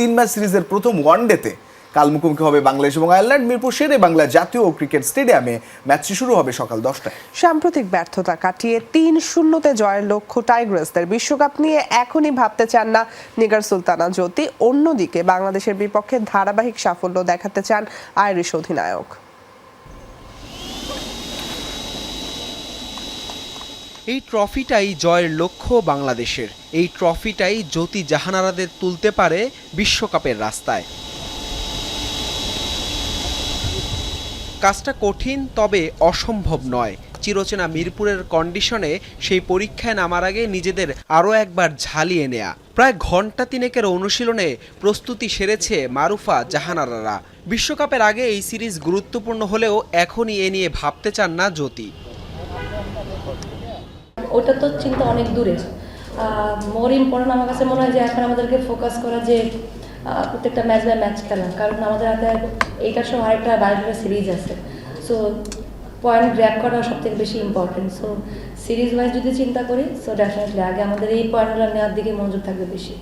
তিন ম্যাচ সিরিজের প্রথম ওয়ানডেতে কাল মুখোমুখি হবে বাংলাদেশ এবং আয়ারল্যান্ড। মিরপুর শেরে বাংলা জাতীয় ক্রিকেট স্টেডিয়ামে ম্যাচটি শুরু হবে সকাল দশটায়। সাম্প্রতিক ব্যর্থতা কাটিয়ে তিন শূন্যতে জয়ের লক্ষ্য টাইগ্রাসদের। বিশ্বকাপ নিয়ে এখনই ভাবতে চান না নিগার সুলতানা জ্যোতি। অন্যদিকে বাংলাদেশের বিপক্ষে ধারাবাহিক সাফল্য দেখাতে চান আইরিশ অধিনায়ক। এই ট্রফিটাই জয়ের লক্ষ্য বাংলাদেশের। এই ট্রফিটাই জ্যোতি জাহানারাদের তুলতে পারে বিশ্বকাপের রাস্তায়। কাজটা কঠিন, তবে অসম্ভব নয়। চিরচেনা মিরপুরের কন্ডিশনে সেই পরীক্ষায় নামার আগে নিজেদের আরও একবার ঝালিয়ে নেয়া। প্রায় ঘণ্টা তিনেকের অনুশীলনে প্রস্তুতি সেরেছে মারুফা জাহানারারা। বিশ্বকাপের আগে এই সিরিজ গুরুত্বপূর্ণ হলেও এখনই এ নিয়ে ভাবতে চান না জ্যোতি। ওটা তো চিন্তা অনেক দূরে মোর ইম্পর্টেন্ট আমার কাছে মনে হয় যে এখন আমাদেরকে ফোকাস করা যে প্রত্যেকটা ম্যাচ বাই ম্যাচ খেলা। কারণ আমাদের হাতে এইটার সহ আরেকটা বাইরে সিরিজ আছে। সো পয়েন্ট গ্র্যাপ করা সব থেকে বেশি ইম্পর্টেন্ট সো সিরিজ ওয়াইজ যদি চিন্তা করি সো ডেফিনেটলি আগে আমাদের এই পয়েন্টগুলো নেওয়ার দিকে মনোযোগ থাকবে বেশি।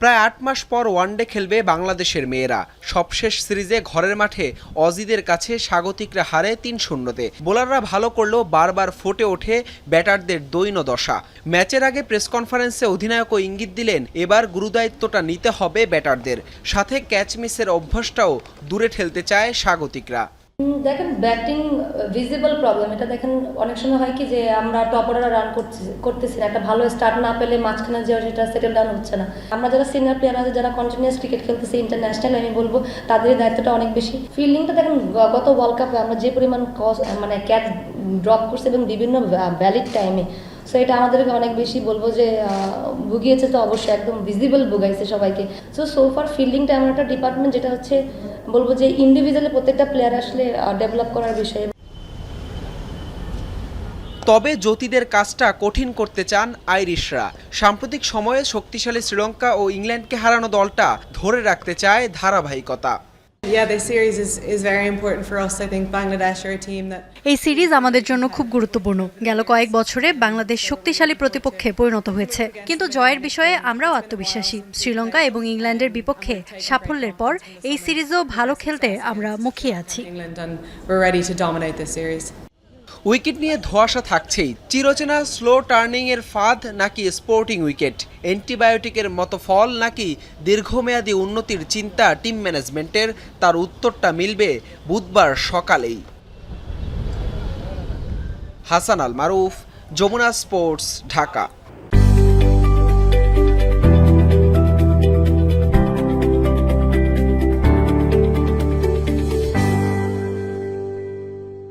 প্রায় আট মাস পর ওয়ানডে খেলবে বাংলাদেশের মেয়েরা। সবশেষ সিরিজে ঘরের মাঠে অজিদের কাছে স্বাগতিকরা হারে তিন শূন্যতে। বোলাররা ভালো করলেও বারবার ফুটে ওঠে ব্যাটারদের দৈন দশা। ম্যাচের আগে প্রেস কনফারেন্সে অধিনায়কও ইঙ্গিত দিলেন, এবার গুরুদায়িত্বটা নিতে হবে ব্যাটারদের। সাথে ক্যাচ মিসের অভ্যাসটাও দূরে ঠেলতে চায় স্বাগতিকরা। দেখেন ব্যাটিং ভিজিবল প্রবলেম এটা দেখেন অনেক সময় হয় কি যে আমরা টপ অর্ডারে রান করছি, করতেছি না। একটা ভালো স্টার্ট না পেলে মাঝখানে যে সেটা সেটেল ডাউন হচ্ছে না। আমরা যারা সিনিয়র প্লেয়ার আছে, যারা কন্টিনিউয়াস ক্রিকেট খেলতেছি ইন্টারন্যাশনাল আমি বলব তাদের দায়িত্বটা অনেক বেশি। ফিল্ডিংটা দেখেন গত ওয়ার্ল্ড কাপে আমরা যে পরিমাণ কস মানে ক্যাচ ড্রপ করছি এবং বিভিন্ন ভ্যালিড টাইমে সো এটা আমাদেরকে অনেক বেশি বলব যে ভুগিয়েছে তো অবশ্যই। একদম ভিজিবল ভুগাইছে সবাইকে। সো সোফার ফিল্ডিংটা এমন একটা ডিপার্টমেন্ট যেটা হচ্ছে বলব যে ইন্ডিভিজুয়ালি প্রত্যেকটা প্লেয়ার আসলে ডেভেলপ করার বিষয়ে। তবে জ্যোতিদের কাজটা কঠিন করতে চান আইরিশরা। সাম্প্রতিক সময়ে শক্তিশালী শ্রীলঙ্কা ও ইংল্যান্ডকে হারানো দলটা ধরে রাখতে চায় ধারাবাহিকতা। Yeah, this series is, is very important for us. I think Bangladesh are a team that এই সিরিজ আমাদের জন্য খুব গুরুত্বপূর্ণ। গেল কয়েক বছরে বাংলাদেশ শক্তিশালী প্রতিপক্ষে পরিণত হয়েছে। কিন্তু জয়ের বিষয়ে আমরাও আত্মবিশ্বাসী। শ্রীলঙ্কা এবং ইংল্যান্ডের বিপক্ষে সাফল্যের পর এই সিরিজও ভালো খেলতে আমরা মুখিয়ে আছি। উইকেট নিয়ে ধোয়াশা থাকছেই। চিরচেনা স্লো টার্নিংয়ের ফাঁদ নাকি স্পোর্টিং উইকেট অ্যান্টিবায়োটিকের মতো ফল নাকি দীর্ঘমেয়াদী উন্নতির চিন্তা টিম ম্যানেজমেন্টের তার উত্তরটা মিলবে বুধবার সকালেই। হাসান আল মারুফ যমুনা স্পোর্টস ঢাকা।